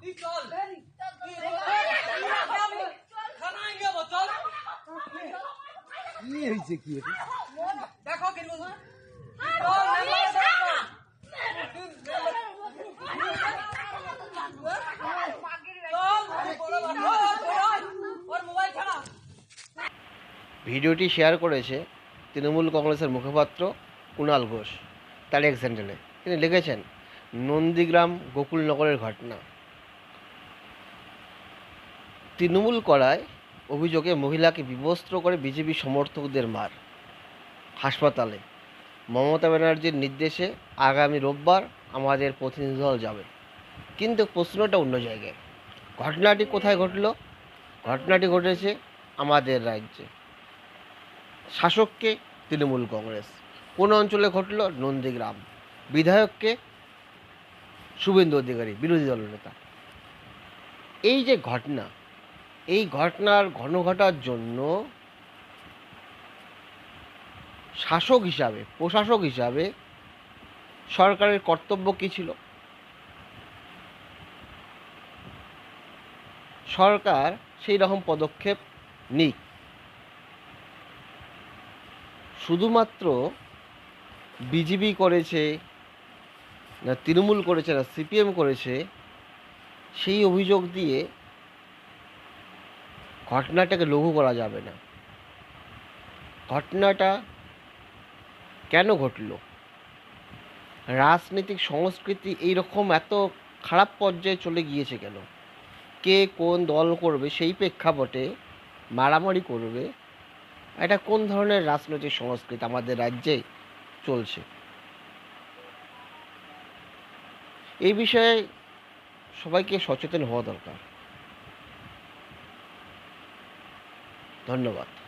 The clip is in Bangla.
তুই চল। থানায় চল। কি হয়েছে কি দেখো ভিডিওটি শেয়ার করেছে তৃণমূল কংগ্রেসের মুখপাত্র কুণাল ঘোষ তার এক স্যান্ডেলে তিনি লিখেছেন নন্দীগ্রাম গোকুলনগরের ঘটনা। তৃণমূল করায় অভিযোগে মহিলাকে বিবস্ত্র করে বিজেপি সমর্থকদের মার হাসপাতালে। মমতা ব্যানার্জির নির্দেশে আগামী রোববার আমাদের প্রতিনিধি দল যাবে। কিন্তু প্রশ্নটা অন্য জায়গায়। ঘটনাটি কোথায় ঘটল? ঘটনাটি ঘটেছে আমাদের রাজ্যে। শাসককে তৃণমূল কংগ্রেস। কোন অঞ্চলে ঘটল? নন্দীগ্রাম। বিধায়ককে শুভেন্দু অধিকারী, বিরোধী দলনেতা এই যে ঘটনা, এই ঘটনার ঘন ঘটার জন্য শাসক হিসাবে, প্রশাসক হিসাবে সরকারের কর্তব্য কী ছিল? সরকার সেই রকম পদক্ষেপ নিক। শুধুমাত্র বিজেপি করেছে না, তৃণমূল করেছে না, সিপিএম করেছে, সেই অভিযোগ দিয়ে ঘটনাটাকে লঘু করা যাবে না। ঘটনাটা কেন ঘটলো? রাজনৈতিক সংস্কৃতি এই রকম এত খারাপ পর্যায়ে চলে গিয়েছে কেন? কে কোন দল করবে, সেই প্রেক্ষাপটে মারামারি করবে, এটা কোন ধরনের রাজনৈতিক সংস্কৃতি আমাদের রাজ্যে চলছে? এই বিষয়ে সবাইকে সচেতন হওয়া দরকার। ধন্যবাদ।